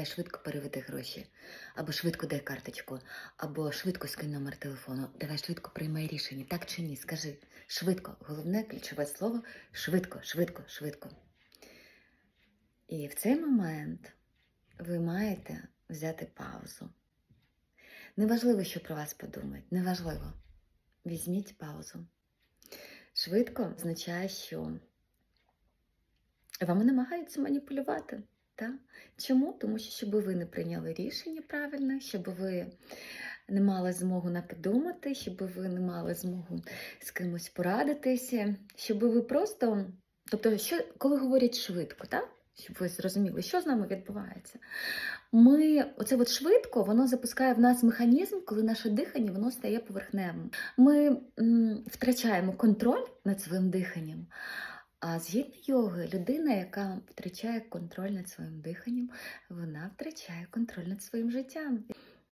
давай швидко переведи гроші, або швидко дай карточку, або швидко скинь номер телефону. Давай швидко приймай рішення. Так чи ні? Скажи швидко. Головне ключове слово швидко, швидко, швидко. І в цей момент ви маєте взяти паузу. Неважливо, що про вас подумають, неважливо. Візьміть паузу. Швидко означає, що вами намагаються маніпулювати. Так? Чому? Тому що щоб ви не прийняли рішення правильне, щоб ви не мали змогу на подумати, щоб ви не мали змогу з кимось порадитися, щоб ви просто. Тобто, що, коли говорять швидко, так? щоб ви зрозуміли, що з нами відбувається. Ми, оце от швидко, воно запускає в нас механізм, коли наше дихання воно стає поверхневим. Ми м, втрачаємо контроль над своїм диханням. А згідно йоги, людина, яка втрачає контроль над своїм диханням, вона втрачає контроль над своїм життям.